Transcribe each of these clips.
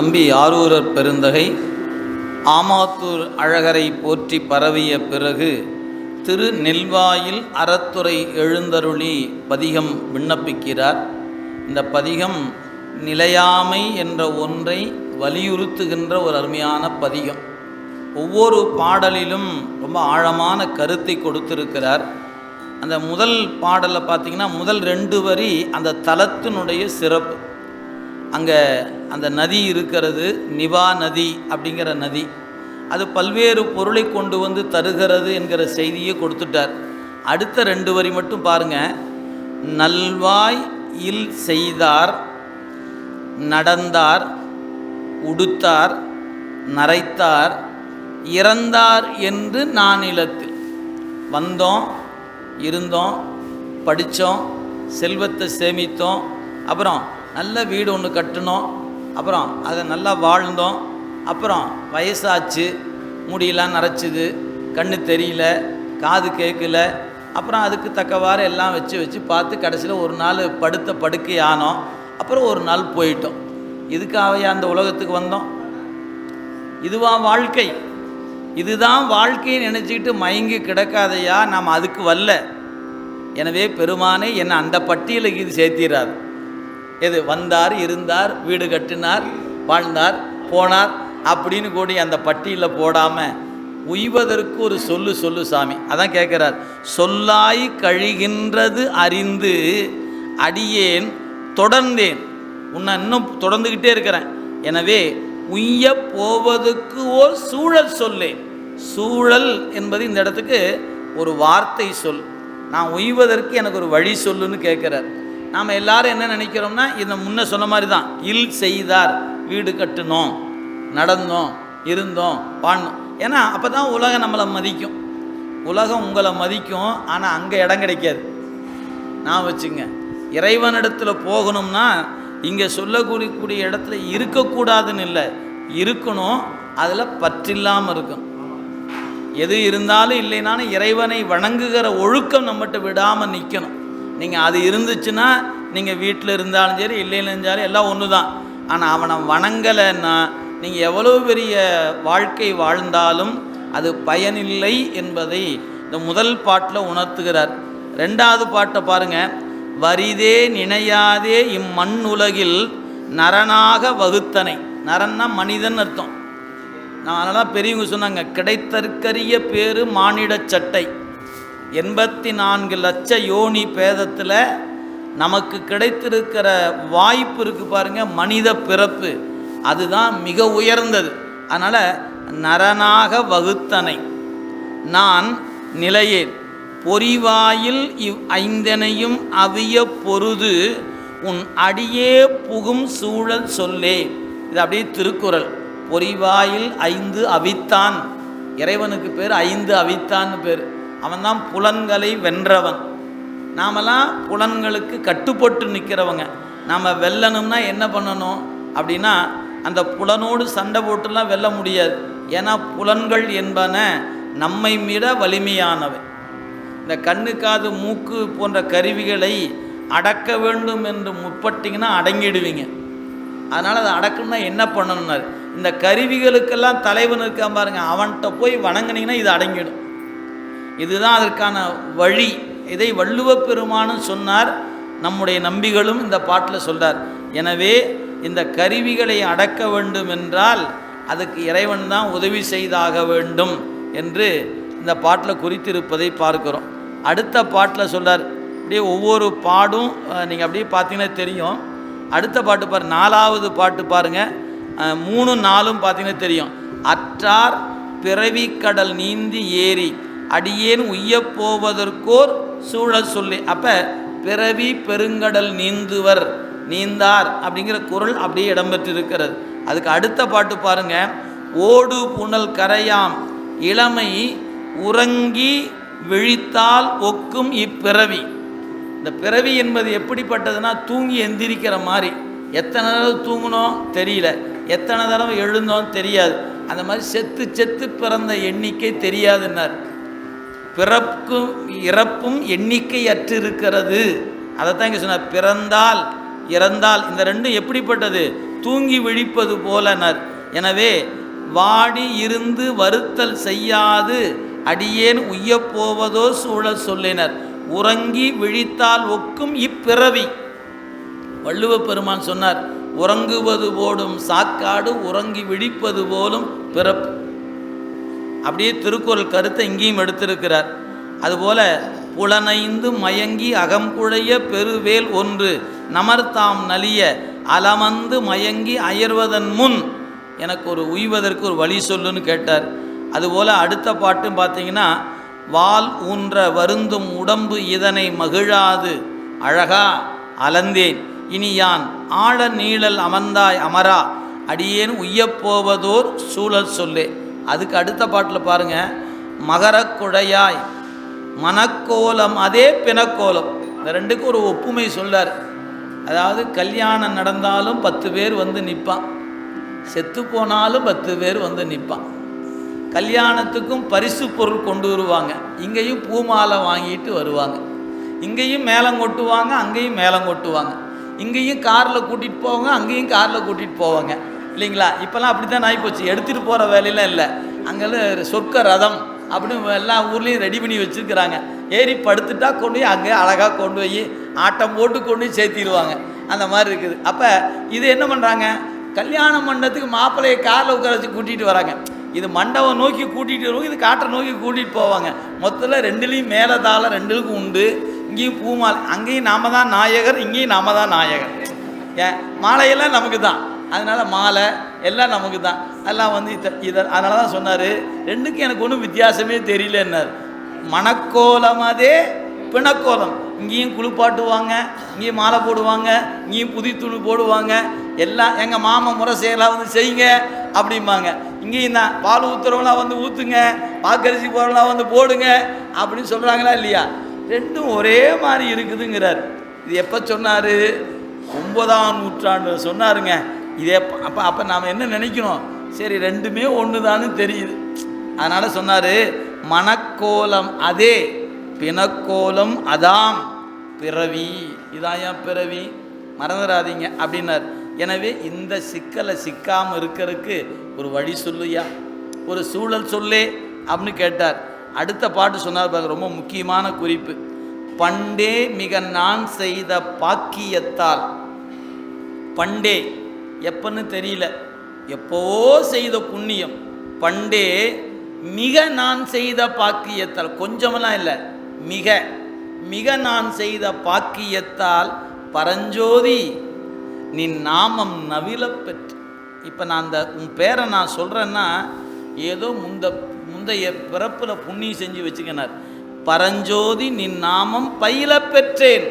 நம்பி ஆரூரர் பெருந்தகை ஆமாத்தூர் அழகரை போற்றி பரவிய பிறகு திரு நெல்வாயில் அறத்துறை எழுந்தருளி பதிகம் விண்ணப்பிக்கிறார். இந்த பதிகம் நிலையாமை என்ற ஒன்றை வலியுறுத்துகின்ற ஒரு அருமையான பதிகம். ஒவ்வொரு பாடலிலும் ரொம்ப ஆழமான கருத்தை கொடுத்திருக்கிறார். அந்த முதல் பாடலை பார்த்திங்கன்னா முதல் ரெண்டு வரி அந்த தலத்தினுடைய சிறப்பு. அங்கே அந்த நதி இருக்கிறது நிவா நதி அப்படிங்கிற நதி. அது பல்வேறு பொருளை கொண்டு வந்து தருகிறது என்கிற செய்தியை கொடுத்துட்டார். அடுத்த ரெண்டு வரி மட்டும் பாருங்கள் நல்வாய் இல் செய்தார் நடந்தார் உடுத்தார் நரைத்தார் இறந்தார் என்று நான் இலத்தில் வந்தோம் இருந்தோம் படித்தோம் செல்வத்தை சேமித்தோம். அப்புறம் நல்ல வீடு ஒன்று கட்டினோம். அப்புறம் அதை நல்லா வாழ்ந்தோம். அப்புறம் வயசாச்சு. முடியெல்லாம் நரைச்சிது. கண்ணு தெரியல. காது கேட்கல. அப்புறம் அதுக்கு தக்கவாறு எல்லாம் வச்சு வச்சு பார்த்து கடைசியில் ஒரு நாள் படுத்த படுக்கை ஆனோம். அப்புறம் ஒரு நாள் போயிட்டோம். இதுக்காகவே அந்த உலகத்துக்கு வந்தோம். இதுவா வாழ்க்கை. இதுதான் வாழ்க்கையை நினச்சிக்கிட்டு மயங்கி கிடக்காதையா? நாம் அதுக்கு வரல. எனவே பெருமானே என்னை அந்த பட்டியலுக்கு இது சேர்த்திடாது எது வந்தார் இருந்தார் வீடு கட்டினார் வாழ்ந்தார் போனார் அப்படின்னு கூடி அந்த பட்டியலில் போடாமல் உய்வதற்கு ஒரு சொல்லு சொல்லு சாமி. அதான் கேட்குறார். சொல்லாய் கழிகின்றது அறிந்து அடியேன் தொடர்ந்தேன். உன்னை இன்னும் தொடர்ந்துக்கிட்டே இருக்கிறேன். எனவே உய்ய போவதுக்கு ஓர் சூழல் சொல்லேன். சூழல் என்பது இந்த இடத்துக்கு ஒரு வார்த்தை சொல். நான் உய்வதற்கு எனக்கு ஒரு வழி சொல்லுன்னு கேட்குறார். நாம் எல்லாரும் என்ன நினைக்கிறோம்னா இந்த முன்ன சொன்ன மாதிரி தான் இல் செய்தார் வீடு கட்டினோம் நடந்தோம் இருந்தோம் வாழ்ந்தோம். ஏன்னா அப்போ தான் உலகம் நம்மளை மதிக்கும். உலகம் உங்களை மதிக்கும் ஆனால் அங்கே இடம் கிடைக்காது. நான் வச்சுங்க இறைவனிடத்தில் போகணும்னா இங்கே சொல்லக்கூடிய இடத்துல இருக்கக்கூடாதுன்னு இல்லை. இருக்கணும் அதில் பற்றில்லாமல் இருக்கும். எது இருந்தாலும் இல்லைனாலும் இறைவனை வணங்குகிற ஒழுக்கம் நம்மகிட்ட விடாமல் நிற்கணும் நீங்கள் அது இருந்துச்சுன்னா நீங்கள் வீட்டில் இருந்தாலும் சரி இல்லைன்னு இருந்தாலும் எல்லாம் ஒன்று தான் ஆனால் அவனை வணங்கலைன்னா நீங்கள் எவ்வளோ பெரிய வாழ்க்கை வாழ்ந்தாலும் அது பயனில்லை என்பதை இந்த முதல் பாட்டில் உணர்த்துகிறார். ரெண்டாவது பாட்டை பாருங்கள் வரிதே நினையாதே இம்மண் உலகில் நரனாக வகுத்தனை. நரன்னா மனிதன் அர்த்தம். நான் அதனால் பெரியவங்க சொன்னாங்க கிடைத்தற்கரிய பேரு மானிட சட்டை. எண்பத்தி நான்கு லட்ச யோனி பேதத்தில் நமக்கு கிடைத்திருக்கிற வாய்ப்பு இருக்குது பாருங்கள் மனித பிறப்பு. அதுதான் மிக உயர்ந்தது. அதனால் நரனாக வகுத்தனை. நான் நிலையேன். பொறிவாயில் இவ் ஐந்தனையும் அவிய பொருது உன் அடியே புகும் சூழல் சொல்லே இது அப்படியே திருக்குறள். பொறிவாயில் ஐந்து அவித்தான். இறைவனுக்கு பேர் ஐந்து அவித்தான்னு பேர். அவன்தான் புலன்களை வென்றவன். நாமெல்லாம் புலன்களுக்கு கட்டுப்பட்டு நிற்கிறவங்க நாம் வெல்லணும்னா என்ன பண்ணணும்? அப்படின்னா அந்த புலனோடு சண்டை போட்டுலாம் வெல்ல முடியாது. ஏன்னா புலன்கள் என்பன நம்மை மீட வலிமையானவை. இந்த கண்ணு காது மூக்கு போன்ற கருவிகளை அடக்க வேண்டும் என்று முற்பட்டிங்கன்னா அடங்கிடுவீங்க. அதனால் அதை அடக்கணும்னா என்ன பண்ணணும்னாரு? இந்த கருவிகளுக்கெல்லாம் தலைவன் இருக்கான் பாருங்க. அவன்கிட்ட போய் வணங்கினீங்கன்னா இது அடங்கிடும். இதுதான் அதற்கான வழி. இதை வள்ளுவ பெருமானும் சொன்னார். நம்முடைய நம்பிகளும் இந்த பாட்டில் சொல்கிறார் எனவே இந்த கருவிகளை அடக்க வேண்டும் என்றால் அதுக்கு இறைவன் தான் உதவி செய்தாக வேண்டும் என்று இந்த பாட்டில் குறித்திருப்பதை பார்க்கிறோம். அடுத்த பாட்டில் சொல்கிறார் அப்படியே ஒவ்வொரு பாடும் நீங்கள் அப்படியே பார்த்தீங்கன்னா தெரியும். அடுத்த பாட்டு பாரு நாலாவது பாட்டு பாருங்கள் மூணு நாலும் பார்த்தீங்கன்னா தெரியும். அற்றார் பிறவி கடல் நீந்தி ஏறி அடியேன் உய்யப் போவதற்கோர் சூழல் சொல்லி அப்போ பிறவி பெருங்கடல் நீந்துவர் நீந்தார் அப்படிங்கிற குரல் அப்படியே இடம்பெற்றிருக்கிறது. அதுக்கு அடுத்த பாட்டு பாருங்க. ஓடு புனல் கரையாம் இளமை உறங்கி விழித்தால் ஒக்கும் இப்பிறவி. இந்த பிறவி என்பது எப்படிப்பட்டதுன்னா தூங்கி எந்திரிக்கிற மாதிரி. எத்தனை தடவை தூங்கினோம் தெரியல. எத்தனை தடவை எழுந்தோம் தெரியாது. அந்த மாதிரி செத்து செத்து பிறந்த எண்ணிக்கை தெரியாதுன்னார். பிறப்பும் இறப்பும் எண்ணிக்கை அற்றிருக்கிறது அதைத்தான் இங்கே சொன்னார். பிறந்தால் இறந்தால் இந்த ரெண்டும் எப்படிப்பட்டது? தூங்கி விழிப்பது போலனர். எனவே வாடி இருந்து வருத்தல் செய்யாது. அடியேன் உய்யப்போவதோ சூழல் சொல்லினர். உறங்கி விழித்தால் ஒக்கும் இப்பிறவி. வள்ளுவ பெருமான் சொன்னார் உறங்குவது போடும் சாக்காடு உறங்கி விழிப்பது போலும் பிறப்பு. அப்படியே திருக்குறள் கருத்தை இங்கேயும் எடுத்திருக்கிறார். அதுபோல புலனைந்து மயங்கி அகம்புழைய பெருவேல் ஒன்று நமர்த்தாம் நலிய அலமந்து மயங்கி அயர்வதன் முன் எனக்கு ஒரு உய்வதற்கு ஒரு வழி சொல்லுன்னு கேட்டார். அதுபோல் அடுத்த பாட்டும் பார்த்தீங்கன்னா வால் ஊன்ற வருந்தும் உடம்பு இதனை மகிழாது அழகா அலந்தேன். இனி யான் ஆழ நீழல் அமர்ந்தாய் அமரா அடியேன் உய்யப்போவதோர் சூழல் சொல்லே. அதுக்கு அடுத்த பாட்டில் பாருங்க. மகரக் குழையாய் மனக்கோலம் அதே பிணக்கோலம். இந்த ரெண்டுக்கும் ஒரு ஒப்புமை சொல்லார் அதாவது கல்யாணம் நடந்தாலும் பத்து பேர் வந்து நிற்பான் செத்து போனாலும் பத்து பேர் வந்து நிற்பான் கல்யாணத்துக்கும் பரிசு பொருள் கொண்டு வருவாங்க. இங்கேயும் பூமாலை வாங்கிட்டு வருவாங்க. இங்கேயும் மேளம் கொட்டுவாங்க அங்கேயும் மேளம் கொட்டுவாங்க. இங்கேயும் காரில் கூட்டிகிட்டு போவாங்க அங்கேயும் காரில் கூட்டிகிட்டு போவாங்க. இல்லைங்களா? இப்போல்லாம் அப்படி தான் ஆகிப்போச்சு எடுத்துகிட்டு போகிற வேலையெல்லாம் இல்லை. அங்கெல்லாம் சொர்க்க ரதம் அப்படின்னு எல்லா ஊர்லேயும் ரெடி பண்ணி வச்சுருக்கிறாங்க. ஏறி படுத்துட்டா கொண்டு போய் அங்கே அழகாக கொண்டு போய் ஆட்டம் போட்டு கொண்டு போய் சேர்த்திடுவாங்க. அந்த மாதிரி இருக்குது. அப்போ இது என்ன பண்ணுறாங்க கல்யாண மண்டபத்துக்கு மாப்பிள்ளையை காரில் உட்கார வச்சு கூட்டிகிட்டு வராங்க. இது மண்டபம் நோக்கி கூட்டிகிட்டு வருவாங்க இது காட்டை நோக்கி கூட்டிகிட்டு போவாங்க. மொத்தத்தில் ரெண்டுலேயும் மேலே தாளம் ரெண்டுக்கும் உண்டு. இங்கேயும் பூமாலை அங்கேயும் நாம தான் நாயகர் இங்கேயும் நாம தான் நாயகர். ஏன்? மாலையெல்லாம் நமக்கு தான் அதனால் மாலை எல்லாம் நமக்கு தான் எல்லாம் வந்து இதை அதனால தான் சொன்னார். ரெண்டுக்கும் எனக்கு ஒன்றும் வித்தியாசமே தெரியலன்னார். மணக்கோலம் அதே பிணக்கோலம். இங்கேயும் குளிப்பாட்டுவாங்க இங்கேயும் மாலை போடுவாங்க இங்கேயும் புதி துணி போடுவாங்க. எல்லாம் எங்கள் மாமன் முறை செய்யலாம் வந்து செய்யுங்க அப்படிம்பாங்க. இங்கேயும் தான் பால் ஊற்றுறவங்களாம் வந்து ஊற்றுங்க பாக்கரிசி போகிறவங்களாம் வந்து போடுங்க அப்படின்னு சொல்கிறாங்களா இல்லையா? ரெண்டும் ஒரே மாதிரி இருக்குதுங்கிறார். இது எப்போ சொன்னார்? ஒன்பதாம் நூற்றாண்டு சொன்னாருங்க. இதே அப்போ அப்போ நாம் என்ன நினைக்கணும் சரி ரெண்டுமே ஒன்று தான்னு தெரியுது. அதனால் சொன்னார் மணக்கோலம் அதே பிணக்கோலம் அதாம் பிறவி. இதான் ஏன் பிறவி? மறந்துடாதீங்க அப்படின்னார். எனவே இந்த சிக்கலை சிக்காமல் இருக்கிறதுக்கு ஒரு வழி சொல்லுயா ஒரு சூழல் சொல்லே அப்படின்னு கேட்டார். அடுத்த பாட்டு சொன்னார் பாருங்க ரொம்ப முக்கியமான குறிப்பு. பண்டே மிக நான் செய்த பாக்கியத்தால். பண்டே. எப்பன்னு தெரியல. எப்போவோ செய்த புண்ணியம். பண்டே மிக நான் செய்த பாக்கியத்தால் கொஞ்சமெல்லாம் இல்லை மிக மிக நான் செய்த பாக்கியத்தால் பரஞ்சோதி நீ நாமம் நவிலப் பெற்று. இப்போ நான் அந்த உன் பேரை நான் சொல்கிறேன்னா ஏதோ முந்த முந்தைய பிறப்பில் புண்ணியம் செஞ்சு வச்சுக்கினார். பரஞ்சோதி நின் நாமம் பயில பெற்றேன்.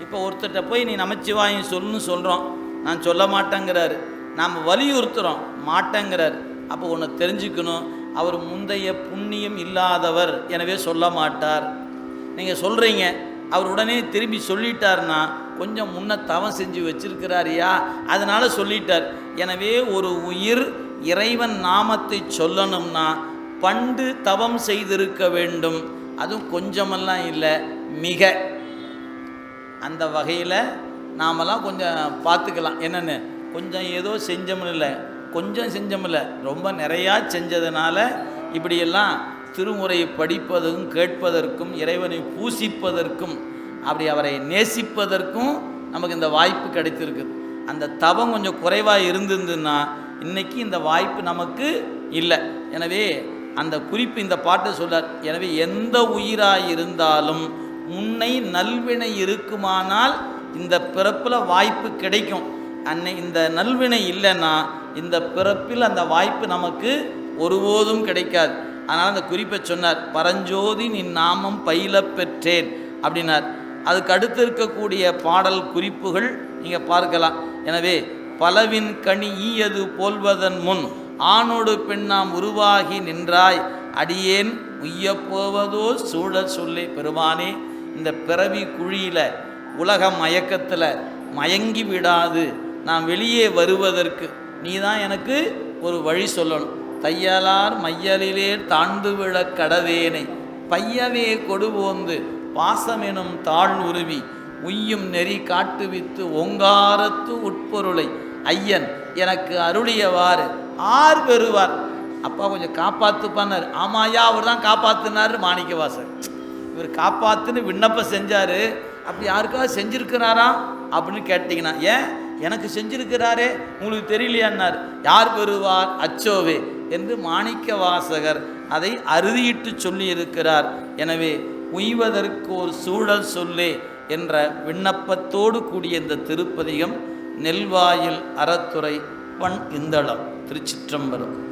இப்போ ஒருத்தர்கிட்ட போய் நீ நமச்சிவாயம் சொல்லுன்னு சொல்கிறோம் நான் சொல்ல மாட்டேங்கிறாரு. நாம் வலியுறுத்துகிறோம் மாட்டேங்கிறார். அப்போ ஒன்று தெரிஞ்சுக்கணும். அவர் முந்தைய புண்ணியம் இல்லாதவர். எனவே சொல்ல மாட்டார். நீங்கள் சொல்கிறீங்க அவர் உடனே திரும்பி சொல்லிட்டார்னா கொஞ்சம் முன்ன தவம் செஞ்சு வச்சிருக்கிறாரியா? அதனால் சொல்லிட்டார். எனவே ஒரு உயிர் இறைவன் நாமத்தை சொல்லணும்னா பண்டு தவம் செய்திருக்க வேண்டும். அதுவும் கொஞ்சமெல்லாம் இல்லை மிக. அந்த வகையில் நாமெல்லாம் கொஞ்சம் பார்த்துக்கலாம். என்னென்னு? கொஞ்சம் ஏதோ செஞ்சோம்னு இல்லை. கொஞ்சம் செஞ்சோமில்ல ரொம்ப நிறையா செஞ்சதுனால இப்படியெல்லாம் திருமுறையை படிப்பதும் கேட்பதற்கும் இறைவனை பூசிப்பதற்கும் அப்படி அவரை நேசிப்பதற்கும் நமக்கு இந்த வாய்ப்பு கிடைத்திருக்குது அந்த தவம் கொஞ்சம் குறைவாக இருந்திருந்துன்னா இன்றைக்கி இந்த வாய்ப்பு நமக்கு இல்லை. எனவே அந்த குறிப்பு இந்த பாட்டை சொல்லார் எனவே எந்த உயிராக இருந்தாலும் முன்னை நல்வினை இருக்குமானால் இந்த பிறப்பில் வாய்ப்பு கிடைக்கும். அன்னை இந்த நல்வினை இல்லைன்னா இந்த பிறப்பில் அந்த வாய்ப்பு நமக்கு ஒருபோதும் கிடைக்காது. அதனால் அந்த குறிப்பை சொன்னார் பரஞ்சோதி நின் நாமம் பயில பெற்றேன் அப்படின்னார். அதுக்கு அடுத்து இருக்கக்கூடிய பாடல் குறிப்புகள் நீங்கள் பார்க்கலாம். எனவே பலவின் கனி ஈயது போல்வதன் முன் ஆணோடு பெண்ணாம் உருவாகி நின்றாய். அடியேன் உய்யப்போவதோ சூழ சூழல் சொல்லே பெருமானே. இந்த பிறவி குழியில் உலக மயக்கத்தில் மயங்கி விடாது. நான் வெளியே வருவதற்கு நீ தான் எனக்கு ஒரு வழி சொல்லணும். தையலார் மையலிலே தாழ்ந்து விழ கடவேனை பையவே கொடுவோந்து பாசமெனும் தாழ் உருவி. உய்யும் நெறி காட்டுவித்து ஓங்காரத்து உட்பொருளை. ஐயன் எனக்கு அருளியவாறு ஆர் பெறுவார். அப்பா கொஞ்சம் காப்பாத்துப்பான்னாரு ஆமாயா அவர் தான் காப்பாத்துனாரு மாணிக்கவாசர். இவர் காப்பாத்துன்னு விண்ணப்பம் செஞ்சாரு. அப்படி யாருக்காவது செஞ்சுருக்கிறாரா அப்படின்னு கேட்டிங்கன்னா ஏன்? எனக்கு செஞ்சிருக்கிறாரே? உங்களுக்கு தெரியலையான்னார். யார் பெறுவார்? அச்சோவே. என்று மாணிக்க வாசகர் அதை அறுதியிட்டு சொல்லியிருக்கிறார். எனவே உய்வதற்கு ஒரு சூழல் சொல்லே என்ற விண்ணப்பத்தோடு கூடிய இந்த திருப்பதிகம் நெல்வாயில் அறத்துறை பண் இந்தளம் திருச்சிற்றம்பலம்.